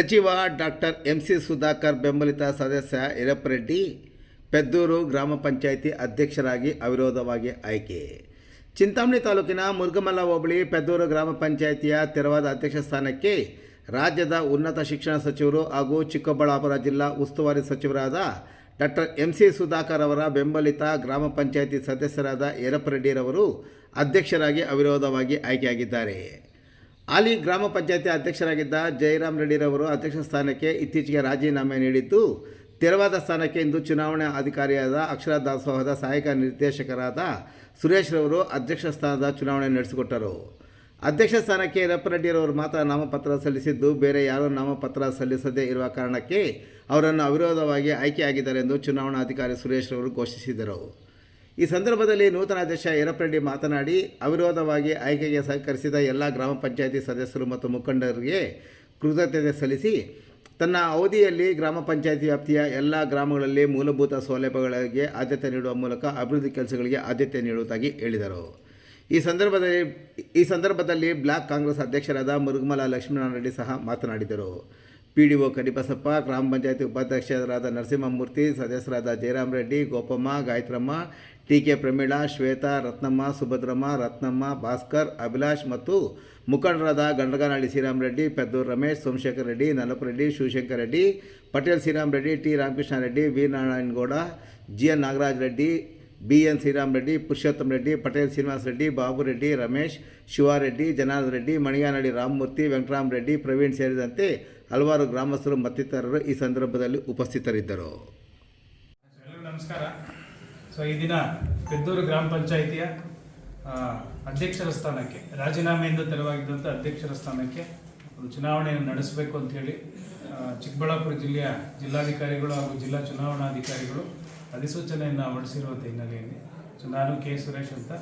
ಸಚಿವ doctor M C Sudhakar ಬೆಂಬಲಿತ ಸದಸ್ಯ ಯರಪ್ಪರೆಡ್ಡಿ ಪೆದ್ದೂರು ಗ್ರಾಮ ಪಂಚಾಯಿತಿ ಅಧ್ಯಕ್ಷರಾಗಿ ಅವಿರೋಧವಾಗಿ ಆಯ್ಕೆ. ಚಿಂತಾಮಣಿ ತಾಲೂಕಿನ ಮುರುಗಮಲ್ಲ ಹೋಬಳಿ ಪೆದ್ದೂರು ಗ್ರಾಮ ಪಂಚಾಯಿತಿಯ ತೆರವಾದ ಅಧ್ಯಕ್ಷ ಸ್ಥಾನಕ್ಕೆ ರಾಜ್ಯದ ಉನ್ನತ ಶಿಕ್ಷಣ ಸಚಿವರು ಹಾಗೂ ಚಿಕ್ಕಬಳ್ಳಾಪುರ ಜಿಲ್ಲಾ ಉಸ್ತುವಾರಿ ಸಚಿವರಾದ ಡಾಕ್ಟರ್ ಎಂ ಸಿ ಸುಧಾಕರ್ ಅವರ ಬೆಂಬಲಿತ ಗ್ರಾಮ ಪಂಚಾಯಿತಿ ಸದಸ್ಯರಾದ ಯರಪ್ಪರೆಡ್ಡಿರವರು ಅಧ್ಯಕ್ಷರಾಗಿ ಅವಿರೋಧವಾಗಿ ಆಯ್ಕೆಯಾಗಿದ್ದಾರೆ. ಹಾಲಿ ಗ್ರಾಮ ಪಂಚಾಯತಿ ಅಧ್ಯಕ್ಷರಾಗಿದ್ದ ಜಯರಾಮ್ ರೆಡ್ಡಿರವರು ಅಧ್ಯಕ್ಷ ಸ್ಥಾನಕ್ಕೆ ಇತ್ತೀಚೆಗೆ ರಾಜೀನಾಮೆ ನೀಡಿದ್ದು, ತೆರವಾದ ಸ್ಥಾನಕ್ಕೆ ಇಂದು ಚುನಾವಣಾ ಅಧಿಕಾರಿಯಾದ ಅಕ್ಷರ ದಾಸೋಹದ ಸಹಾಯಕ ನಿರ್ದೇಶಕರಾದ ಸುರೇಶ್ ರವರು ಅಧ್ಯಕ್ಷ ಸ್ಥಾನದ ಚುನಾವಣೆ ನಡೆಸಿಕೊಟ್ಟರು. ಅಧ್ಯಕ್ಷ ಸ್ಥಾನಕ್ಕೆ ರಪ್ಪರೆಡ್ಡಿರವರು ಮಾತ್ರ ನಾಮಪತ್ರ ಸಲ್ಲಿಸಿದ್ದು, ಬೇರೆ ಯಾರೂ ನಾಮಪತ್ರ ಸಲ್ಲಿಸದೇ ಇರುವ ಕಾರಣಕ್ಕೆ ಅವರನ್ನು ಅವಿರೋಧವಾಗಿ ಆಯ್ಕೆಯಾಗಿದ್ದಾರೆ ಎಂದು ಚುನಾವಣಾಧಿಕಾರಿ ಸುರೇಶ್ ರವರು ಘೋಷಿಸಿದರು. ಈ ಸಂದರ್ಭದಲ್ಲಿ ನೂತನ ಅಧ್ಯಕ್ಷ ಯರಪ್ಪರೆಡ್ಡಿ ಮಾತನಾಡಿ, ಅವಿರೋಧವಾಗಿ ಆಯ್ಕೆಗೆ ಸಹಕರಿಸಿದ ಎಲ್ಲ ಗ್ರಾಮ ಪಂಚಾಯಿತಿ ಸದಸ್ಯರು ಮತ್ತು ಮುಖಂಡರಿಗೆ ಕೃತಜ್ಞತೆ ಸಲ್ಲಿಸಿ, ತನ್ನ ಅವಧಿಯಲ್ಲಿ ಗ್ರಾಮ ಪಂಚಾಯತಿ ವ್ಯಾಪ್ತಿಯ ಎಲ್ಲ ಗ್ರಾಮಗಳಲ್ಲಿ ಮೂಲಭೂತ ಸೌಲಭ್ಯಗಳಿಗೆ ಆದ್ಯತೆ ನೀಡುವ ಮೂಲಕ ಅಭಿವೃದ್ಧಿ ಕೆಲಸಗಳಿಗೆ ಆದ್ಯತೆ ನೀಡುವುದಾಗಿ ಹೇಳಿದರು. ಈ ಸಂದರ್ಭದಲ್ಲಿ ಈ ಸಂದರ್ಭದಲ್ಲಿ ಬ್ಲಾಕ್ ಕಾಂಗ್ರೆಸ್ ಅಧ್ಯಕ್ಷರಾದ ಮುರುಗಮಲ ಲಕ್ಷ್ಮೀನಾರಾಯಣ ರೆಡ್ಡಿ ಸಹ ಮಾತನಾಡಿದರು. ಪಿ ಡಿ ಒ ಕರಿಬಸಪ್ಪ, ಗ್ರಾಮ ಪಂಚಾಯತಿ ಉಪಾಧ್ಯಕ್ಷರಾದ ನರಸಿಂಹಮೂರ್ತಿ, ಸದಸ್ಯರಾದ ಜಯರಾಮ್ ರೆಡ್ಡಿ ಗೋಪಮ್ಮ ಗಾಯತ್ರಮ್ಮ ಟಿ ಕೆ ಪ್ರಮೀಳಾ, ಶ್ವೇತಾ, ರತ್ನಮ್ಮ, ಸುಭದ್ರಮ್ಮ, ರತ್ನಮ್ಮ, ಭಾಸ್ಕರ್, ಅಭಿಲಾಷ್ ಮತ್ತು ಮುಖಂಡರಾದ Gandaganahalli Sriram Reddy Peddur Ramesh, Somashekar Reddy Nalapareddy Shivashankara Reddy, Patel Sriram Reddy T. Ramakrishna Reddy V Narayanagowda G N Nagaraj Reddy B N Sriram Reddy Purushottam Reddy, Patel Srinivasa Reddy, Babu Reddy, Ramesh, Shivareddy Janardha Reddy Maniganahalli Ramamurthy, Venkataram Reddy, Praveen ಸೇರಿದಂತೆ ಹಲವಾರು ಗ್ರಾಮಸ್ಥರು ಮತ್ತಿತರರು ಈ ಸಂದರ್ಭದಲ್ಲಿ ಉಪಸ್ಥಿತರಿದ್ದರು. ನಮಸ್ಕಾರ. So, ಈ ದಿನ ಪೆದ್ದೂರು ಗ್ರಾಮ ಪಂಚಾಯಿತಿಯ ಅಧ್ಯಕ್ಷರ ಸ್ಥಾನಕ್ಕೆ, ರಾಜೀನಾಮೆಯಿಂದ ತೆರವಾಗಿದ್ದಂಥ ಅಧ್ಯಕ್ಷರ ಸ್ಥಾನಕ್ಕೆ ಒಂದು ಚುನಾವಣೆಯನ್ನು ನಡೆಸಬೇಕು ಅಂತ ಹೇಳಿ ಚಿಕ್ಕಬಳ್ಳಾಪುರ ಜಿಲ್ಲೆಯ ಜಿಲ್ಲಾಧಿಕಾರಿಗಳು ಹಾಗೂ ಜಿಲ್ಲಾ ಚುನಾವಣಾಧಿಕಾರಿಗಳು ಅಧಿಸೂಚನೆಯನ್ನು ಹೊರಡಿಸಿರುವಂಥ ಹಿನ್ನೆಲೆಯಲ್ಲಿ, ಸೊ, ನಾನು ಕೆ ಸುರೇಶ್ ಅಂತ,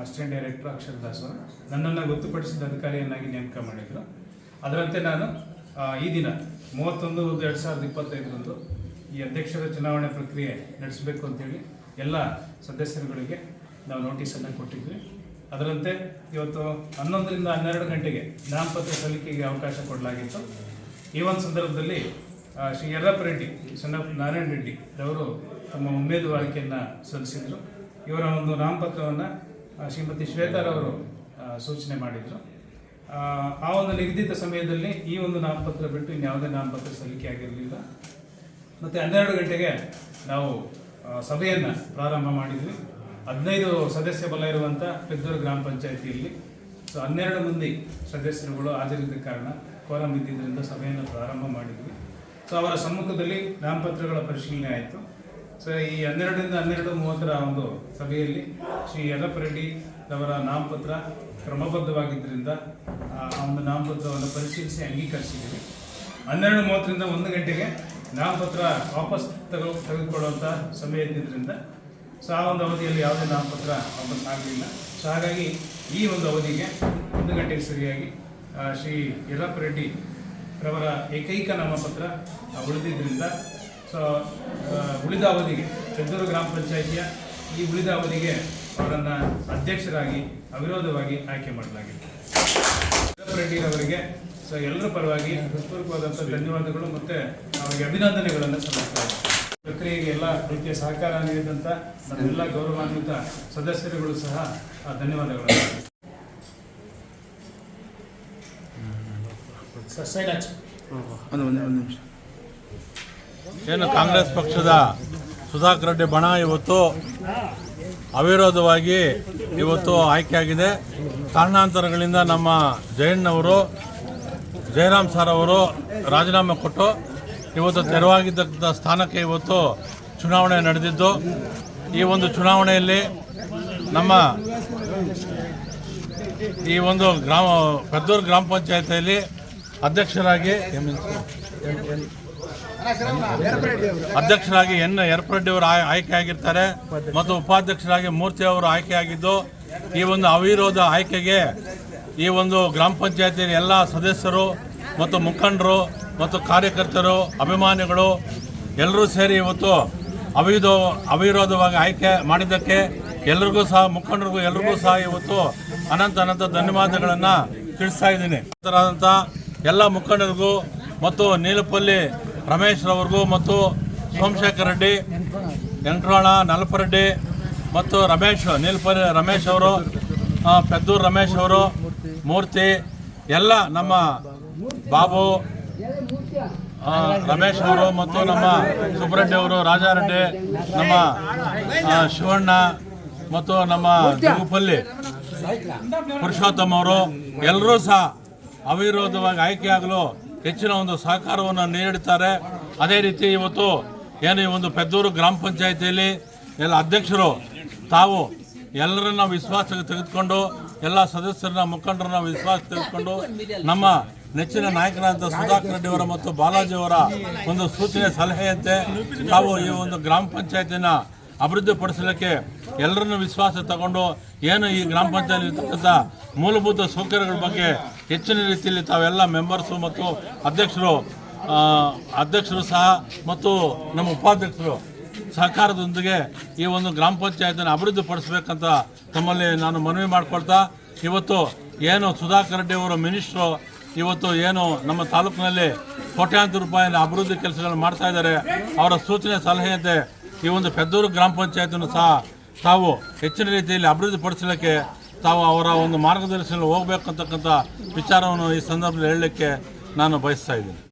ಅಸಿಸ್ಟೆಂಟ್ ಡೈರೆಕ್ಟರ್ ಅಕ್ಷರದಾಸ್ ಅವರು ನನ್ನನ್ನು ಗೊತ್ತುಪಡಿಸಿದ ಅಧಿಕಾರಿಯನ್ನಾಗಿ ನೇಮಕ ಮಾಡಿದರು. ಅದರಂತೆ ನಾನು ಈ ದಿನ ಮೂವತ್ತೊಂದು ಒಂದು ಎರಡು ಸಾವಿರದ ಇಪ್ಪತ್ತೈದರಂದು ಈ ಅಧ್ಯಕ್ಷರ ಚುನಾವಣೆ ಪ್ರಕ್ರಿಯೆ ನಡೆಸಬೇಕು ಅಂತೇಳಿ ಎಲ್ಲ ಸದಸ್ಯರುಗಳಿಗೆ ನಾವು ನೋಟಿಸನ್ನು ಕೊಟ್ಟಿದ್ವಿ. ಅದರಂತೆ ಇವತ್ತು ಹನ್ನೊಂದರಿಂದ ಹನ್ನೆರಡು ಗಂಟೆಗೆ ನಾಮಪತ್ರ ಸಲ್ಲಿಕೆಗೆ ಅವಕಾಶ ಕೊಡಲಾಗಿತ್ತು. ಈ ಒಂದು ಸಂದರ್ಭದಲ್ಲಿ ಶ್ರೀ ಯರ್ರಪ್ಪ ರೆಡ್ಡಿ ಸಣ್ಣ ನಾರಾಯಣ ರೆಡ್ಡಿ ಅವರು ತಮ್ಮ ಉಮೇದುವಾರಿಕೆಯನ್ನು ಸಲ್ಲಿಸಿದರು. ಇವರ ಒಂದು ನಾಮಪತ್ರವನ್ನು ಶ್ರೀಮತಿ ಶ್ವೇತಾರವರು ಸೂಚನೆ ಮಾಡಿದರು. ಆ, ಒಂದು ನಿಗದಿತ ಸಮಯದಲ್ಲಿ ಈ ಒಂದು ನಾಮಪತ್ರ ಬಿಟ್ಟು ಇನ್ಯಾವುದೇ ನಾಮಪತ್ರ ಸಲ್ಲಿಕೆ ಆಗಿರಲಿಲ್ಲ. ಮತ್ತು ಹನ್ನೆರಡು ಗಂಟೆಗೆ ನಾವು ಸಭೆಯನ್ನು ಪ್ರಾರಂಭ ಮಾಡಿದ್ವಿ. ಹದಿನೈದು ಸದಸ್ಯ ಬಲ ಇರುವಂಥ ಪೆದ್ದೂರು ಗ್ರಾಮ ಪಂಚಾಯಿತಿಯಲ್ಲಿ. ಸೊ ಹನ್ನೆರಡು ಮಂದಿ ಸದಸ್ಯರುಗಳು ಹಾಜರಿದ್ದ ಕಾರಣ ಕೋರಂ ಇದ್ದಿದ್ದರಿಂದ ಸಭೆಯನ್ನು ಪ್ರಾರಂಭ ಮಾಡಿದ್ವಿ. ಸೊ ಅವರ ಸಮ್ಮುಖದಲ್ಲಿ ನಾಮಪತ್ರಗಳ ಪರಿಶೀಲನೆ ಆಯಿತು. ಸೊ ಈ ಹನ್ನೆರಡರಿಂದ ಹನ್ನೆರಡು ಮೂವತ್ತರ ಒಂದು ಸಭೆಯಲ್ಲಿ ಶ್ರೀ ಯಲ್ಲಪ್ಪ ರೆಡ್ಡಿ ಅವರ ನಾಮಪತ್ರ ಕ್ರಮಬದ್ಧವಾಗಿದ್ದರಿಂದ, ಆ ಒಂದು ನಾಮಪತ್ರವನ್ನು ಪರಿಶೀಲಿಸಿ ಅಂಗೀಕರಿಸಿದ್ದೀವಿ. ಹನ್ನೆರಡು ಮೂವತ್ತರಿಂದ ಒಂದು ಗಂಟೆಗೆ ನಾಮಪತ್ರ ವಾಪಸ್ ತಗೋ ತೆಗೆದುಕೊಳ್ಳುವಂಥ ಸಮಯ ಇದ್ದಿದ್ದರಿಂದ ಸೊ ಆ ಒಂದು ಅವಧಿಯಲ್ಲಿ ಯಾವುದೇ ನಾಮಪತ್ರ ವಾಪಸ್ ಆಗಲಿಲ್ಲ. ಸೊ ಹಾಗಾಗಿ ಈ ಒಂದು ಅವಧಿಗೆ ಒಂದು ಗಂಟೆಗೆ ಸರಿಯಾಗಿ ಶ್ರೀ ಯಲ್ಲಪ್ಪ ರೆಡ್ಡಿ ರವರ ಏಕೈಕ ನಾಮಪತ್ರ ಉಳಿದಿದ್ದರಿಂದ ಸೊ ಉಳಿದ ಅವಧಿಗೆ, ಚಂದೂರು ಗ್ರಾಮ ಪಂಚಾಯಿತಿಯ ಈ ಉಳಿದ ಅವಧಿಗೆ ಅವರನ್ನು ಅಧ್ಯಕ್ಷರಾಗಿ ಅವಿರೋಧವಾಗಿ ಆಯ್ಕೆ ಮಾಡಲಾಗಿದೆ. ರೆಡ್ಡಿರವರಿಗೆ ಸೊ ಎಲ್ಲರ ಪರವಾಗಿ ಹೃತ್ಪೂರ್ವಕವಾದಂಥ ಧನ್ಯವಾದಗಳು ಮತ್ತು ಅವರಿಗೆ ಅಭಿನಂದನೆಗಳನ್ನು ಸಲ್ಲಿಸ್ತಾ. ಪ್ರಕ್ರಿಯೆಗೆ ಎಲ್ಲ ರೀತಿಯ ಸಹಕಾರ ನೀಡಿದಂಥ ನಮ್ಮೆಲ್ಲ ಗೌರವಾನ್ವಿತ ಸದಸ್ಯರುಗಳು ಸಹ ಆ, ಧನ್ಯವಾದಗಳು. ಏನು ಕಾಂಗ್ರೆಸ್ ಪಕ್ಷದ ಸುಧಾಕರ್ ರೆಡ್ಡಿ ಬಣ ಇವತ್ತು? ಅವಿರೋಧವಾಗಿ ಇವತ್ತು ಆಯ್ಕೆಯಾಗಿದೆ. ಕಾರಣಾಂತರಗಳಿಂದ ನಮ್ಮ ಜಯಣ್ಣವರು, ಜಯರಾಮ್ ಸರ್ ಅವರು ರಾಜೀನಾಮೆ ಕೊಟ್ಟು ಇವತ್ತು ತೆರವಾಗಿದ್ದಂಥ ಸ್ಥಾನಕ್ಕೆ ಇವತ್ತು ಚುನಾವಣೆ ನಡೆದಿದ್ದು, ಈ ಒಂದು ಚುನಾವಣೆಯಲ್ಲಿ ನಮ್ಮ ಈ ಒಂದು ಗ್ರಾಮ, ಪೆದ್ದೂರು ಗ್ರಾಮ ಪಂಚಾಯತಿಯಲ್ಲಿ ಅಧ್ಯಕ್ಷರಾಗಿ ಅಧ್ಯಕ್ಷರಾಗಿ ಎನ್ ಯರಪರೆಡ್ಡಿ ಅವರು ಆಯ್- ಆಯ್ಕೆ ಆಗಿರ್ತಾರೆ ಮತ್ತು ಉಪಾಧ್ಯಕ್ಷರಾಗಿ ಮೂರ್ತಿ ಅವರು ಆಯ್ಕೆಯಾಗಿದ್ದು, ಈ ಒಂದು ಅವಿರೋಧ ಆಯ್ಕೆಗೆ ಈ ಒಂದು ಗ್ರಾಮ ಪಂಚಾಯತಿಯ ಎಲ್ಲ ಸದಸ್ಯರು ಮತ್ತು ಮುಖಂಡರು ಮತ್ತು ಕಾರ್ಯಕರ್ತರು, ಅಭಿಮಾನಿಗಳು ಎಲ್ಲರೂ ಸೇರಿ ಇವತ್ತು ಅವಿರೋ ಅವಿರೋಧವಾಗಿ ಆಯ್ಕೆ ಮಾಡಿದ್ದಕ್ಕೆ ಎಲ್ರಿಗೂ ಸಹ, ಮುಖಂಡರಿಗೂ ಎಲ್ರಿಗೂ ಸಹ ಇವತ್ತು ಅನಂತ ಅನಂತ ಧನ್ಯವಾದಗಳನ್ನು ತಿಳಿಸ್ತಾ ಇದ್ದೀನಿ. ಎಲ್ಲ ಮುಖಂಡರಿಗೂ ಮತ್ತು ನೀಲಪಲ್ಲಿ ರಮೇಶ್ ರವರಿಗೂ ಮತ್ತು ಸೋಮಶೇಖರ್ ರೆಡ್ಡಿ ವೆಂಕಟರಮಣ ನಲಪರೆಡ್ಡಿ ಮತ್ತು ರಮೇಶ್ ನೀಲ್ಪರಿ ರಮೇಶ್ ಅವರು ಪೆದ್ದೂರು ರಮೇಶ್ ಅವರು, ಮೂರ್ತಿ, ಎಲ್ಲ ನಮ್ಮ ಬಾಬು ರಮೇಶ್ ಅವರು ಮತ್ತು ನಮ್ಮ ಸುಬ್ರೆಡ್ಡಿ ಅವರು, ರಾಜಾರೆಡ್ಡಿ, ನಮ್ಮ ಶಿವಣ್ಣ ಮತ್ತು ನಮ್ಮ ಜಗುಪಲ್ಲಿ ಪುರುಷೋತ್ತಮ್ ಅವರು, ಎಲ್ಲರೂ ಸಹ ಅವಿರೋಧವಾಗಿ ಆಯ್ಕೆಯಾಗಲು ಹೆಚ್ಚಿನ ಒಂದು ಸಹಕಾರವನ್ನು ನೀಡುತ್ತಾರೆ ಅದೇ ರೀತಿ ಇವತ್ತು ಏನು ಈ ಒಂದು ಪೆದ್ದೂರು ಗ್ರಾಮ ಪಂಚಾಯಿತಿಯಲ್ಲಿ ಎಲ್ಲ ಅಧ್ಯಕ್ಷರು, ತಾವು ಎಲ್ಲರನ್ನ ವಿಶ್ವಾಸಕ್ಕೆ ತೆಗೆದುಕೊಂಡು, ಎಲ್ಲ ಸದಸ್ಯರನ್ನ, ಮುಖಂಡರನ್ನ ವಿಶ್ವಾಸ ತೆಗೆದುಕೊಂಡು, ನಮ್ಮ ನೆಚ್ಚಿನ ನಾಯಕರಾದಂಥ ಸುಧಾಕರ್ ರೆಡ್ಡಿ ಅವರ ಮತ್ತು ಬಾಲಾಜಿ ಅವರ ಒಂದು ಸೂಚನೆ, ಸಲಹೆಯಂತೆ ತಾವು ಈ ಒಂದು ಗ್ರಾಮ ಪಂಚಾಯತಿನ ಅಭಿವೃದ್ಧಿಪಡಿಸಲಿಕ್ಕೆ ಎಲ್ಲರನ್ನು ವಿಶ್ವಾಸ ತಗೊಂಡು ಏನು ಈ ಗ್ರಾಮ ಪಂಚಾಯತ್ ಇರ್ತಕ್ಕಂಥ ಮೂಲಭೂತ ಸೌಕರ್ಯಗಳ ಬಗ್ಗೆ ಹೆಚ್ಚಿನ ರೀತಿಯಲ್ಲಿ ತಾವೆಲ್ಲ ಮೆಂಬರ್ಸು ಮತ್ತು ಅಧ್ಯಕ್ಷರು ಅಧ್ಯಕ್ಷರು ಸಹ ಮತ್ತು ನಮ್ಮ ಉಪಾಧ್ಯಕ್ಷರು ಸಹಕಾರದೊಂದಿಗೆ ಈ ಒಂದು ಗ್ರಾಮ ಪಂಚಾಯತನ್ನು ಅಭಿವೃದ್ಧಿಪಡಿಸಬೇಕಂತ ತಮ್ಮಲ್ಲಿ ನಾನು ಮನವಿ ಮಾಡಿಕೊಳ್ತಾ, ಇವತ್ತು ಏನು ಸುಧಾಕರ್ ರೆಡ್ಡಿ ಅವರು ಮಿನಿಸ್ಟ್ರು, ಇವತ್ತು ಏನು ನಮ್ಮ ತಾಲೂಕಿನಲ್ಲಿ ಕೋಟ್ಯಾಂತರ ರೂಪಾಯಿನ ಅಭಿವೃದ್ಧಿ ಕೆಲಸಗಳನ್ನು ಮಾಡ್ತಾ ಇದ್ದಾರೆ, ಅವರ ಸೂಚನೆ ಸಲಹೆಯಂತೆ ಈ ಒಂದು ಪೆದ್ದೂರು ಗ್ರಾಮ ಪಂಚಾಯತನ್ನು ಸಹ ತಾವು ಹೆಚ್ಚಿನ ರೀತಿಯಲ್ಲಿ ಅಭಿವೃದ್ಧಿಪಡಿಸಲಿಕ್ಕೆ ತಾವು ಅವರ ಒಂದು ಮಾರ್ಗದರ್ಶನ ಹೋಗಬೇಕಂತಕ್ಕಂಥ ವಿಚಾರವನ್ನು ಈ ಸಂದರ್ಭದಲ್ಲಿ ಹೇಳಲಿಕ್ಕೆ ನಾನು ಬಯಸ್ತಾ ಇದ್ದೀನಿ.